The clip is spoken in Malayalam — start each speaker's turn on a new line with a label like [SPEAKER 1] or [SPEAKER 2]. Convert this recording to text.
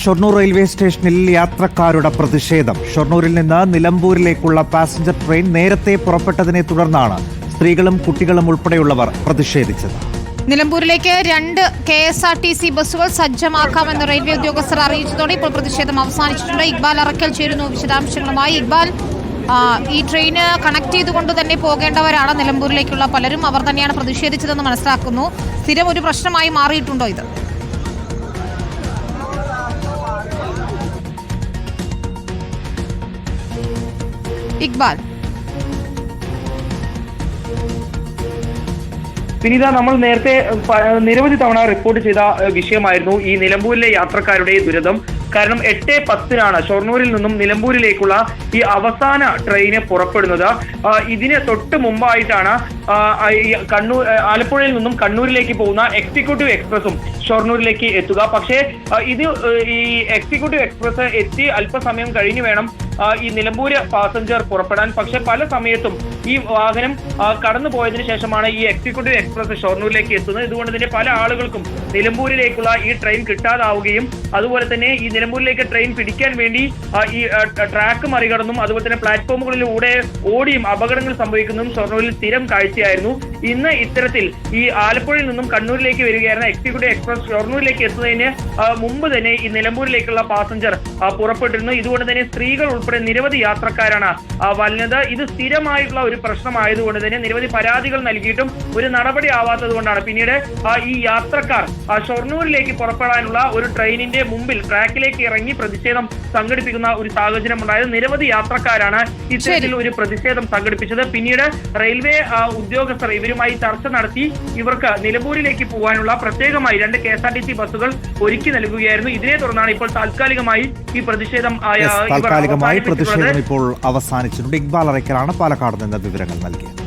[SPEAKER 1] ഷൊർണൂർ റെയിൽവേ സ്റ്റേഷനിൽ യാത്രക്കാരുടെ പ്രതിഷേധം. ഷൊർണൂരിൽ നിന്ന് നിലമ്പൂരിലേക്കുള്ള പാസഞ്ചർ ട്രെയിൻ നേരത്തെ പുറപ്പെട്ടതിനെ തുടർന്നാണ് സ്ത്രീകളും കുട്ടികളും ഉൾപ്പെടെയുള്ളവർ പ്രതിഷേധിച്ചത്.
[SPEAKER 2] നിലമ്പൂരിലേക്ക് രണ്ട് K S R T C ബസ്സുകൾ സജ്ജമാക്കാമെന്ന് റെയിൽവേ ഉദ്യോഗസ്ഥർ അറിയിച്ചതോടെ ഇപ്പോൾ പ്രതിഷേധം അവസാനിച്ചിട്ടുണ്ട്. ഇക്ബാൽ അറക്കൽ ചേരുന്നു വിശദാംശങ്ങളുമായി. ഇക്ബാൽ ഈ ട്രെയിന് കണക്ട് ചെയ്തുകൊണ്ട് തന്നെ പോകേണ്ടവരാണ് നിലമ്പൂരിലേക്കുള്ള പലരും. അവർ തന്നെയാണ് പ്രതിഷേധിച്ചതെന്ന് മനസ്സിലാക്കുന്നു. സ്ഥിരം ഒരു പ്രശ്നമായി മാറിയിട്ടുണ്ടോ ഇത്? ഇക്ബാൽ.
[SPEAKER 3] വിനീത നമ്മൾ നേരത്തെ നിരവധി തവണ റിപ്പോർട്ട് ചെയ്ത വിഷയമായിരുന്നു ഈ നിലമ്പൂരിലെ യാത്രക്കാരുടെ ദുരിതം. കാരണം എട്ട് പത്തിനാണ് ഷൊർണൂരിൽ നിന്നും നിലമ്പൂരിലേക്കുള്ള ഈ അവസാന ട്രെയിന് പുറപ്പെടുന്നത്. ഇതിന് തൊട്ട് മുമ്പായിട്ടാണ് കണ്ണൂർ ആലപ്പുഴയിൽ നിന്നും കണ്ണൂരിലേക്ക് പോകുന്ന എക്സിക്യൂട്ടീവ് എക്സ്പ്രസും ഷൊർണൂരിലേക്ക് എത്തുക. പക്ഷേ ഇത് ഈ എക്സിക്യൂട്ടീവ് എക്സ്പ്രസ് എത്തി അല്പസമയം കഴിഞ്ഞു വേണം ഈ നിലമ്പൂര് പാസഞ്ചർ പുറപ്പെടാൻ. പക്ഷെ പല സമയത്തും ഈ വാഹനം കടന്നു പോയതിനു ശേഷമാണ് ഈ എക്സിക്യൂട്ടീവ് എക്സ്പ്രസ് ഷൊർണൂരിലേക്ക് എത്തുന്നത്. ഇതുകൊണ്ട് തന്നെ പല ആളുകൾക്കും നിലമ്പൂരിലേക്കുള്ള ഈ ട്രെയിൻ കിട്ടാതാവുകയും അതുപോലെ തന്നെ ഈ നിലമ്പൂരിലേക്ക് ട്രെയിൻ പിടിക്കാൻ വേണ്ടി ഈ ട്രാക്ക് മറികടന്നും അതുപോലെ തന്നെ പ്ലാറ്റ്ഫോമുകളിലൂടെ ഓടിയും അപകടങ്ങൾ സംഭവിക്കുന്നതും ഷൊർണൂരിൽ സ്ഥിരം കാഴ്ചയായിരുന്നു. ഇന്ന് ഇത്തരത്തിൽ ഈ ആലപ്പുഴയിൽ നിന്നും കണ്ണൂരിലേക്ക് വരികയായിരുന്ന എക്സിക്യൂട്ടീവ് എക്സ്പ്രസ് ഷൊർണൂരിലേക്ക് എത്തുന്നതിന് മുമ്പ് തന്നെ ഈ നിലമ്പൂരിലേക്കുള്ള പാസഞ്ചർ പുറപ്പെട്ടിരുന്നു. ഇതുകൊണ്ട് തന്നെ സ്ത്രീകൾ ഉൾപ്പെടെ നിരവധി യാത്രക്കാരാണ് വന്നത്. ഇത് സ്ഥിരമായിട്ടുള്ള ഒരു പ്രശ്നമായതുകൊണ്ട് തന്നെ നിരവധി പരാതികൾ നൽകിയിട്ടും ഒരു നടപടി ആവാത്തത് കൊണ്ടാണ്. പിന്നീട് ഈ യാത്രക്കാർ ഷൊർണൂരിലേക്ക് പുറപ്പെടാനുള്ള ഒരു ട്രെയിനിന്റെ മുമ്പിൽ ട്രാക്കിലേക്ക് ഇറങ്ങി പ്രതിഷേധം സംഘടിപ്പിക്കുന്ന ഒരു സാഹചര്യം ഉണ്ടായത് നിരവധി യാത്രക്കാരാണ് ഇത്തരത്തിൽ ഒരു പ്രതിഷേധം സംഘടിപ്പിച്ചത്. പിന്നീട് റെയിൽവേ ഉദ്യോഗസ്ഥർ ഉദ്യോഗസ്ഥർ ഇവരുമായി ചർച്ച നടത്തി ഇവർക്ക് നിലമ്പൂരിലേക്ക് പോകാനുള്ള പ്രത്യേകമായി രണ്ട് K S R T C ബസ്സുകൾ ഒരുക്കി നൽകുകയായിരുന്നു. ഇതിനെ തുടർന്നാണ് ഇപ്പോൾ താൽക്കാലികമായി ഈ പ്രതിഷേധം
[SPEAKER 1] താൽക്കാലികമായി പ്രതിഷേധം ഇപ്പോൾ അവസാനിച്ചിട്ടുണ്ട്. ഇക്ബാൽ അറയ്ക്കലാണ് പാലക്കാട് നിന്ന് വിവരങ്ങൾ നൽകിയത്.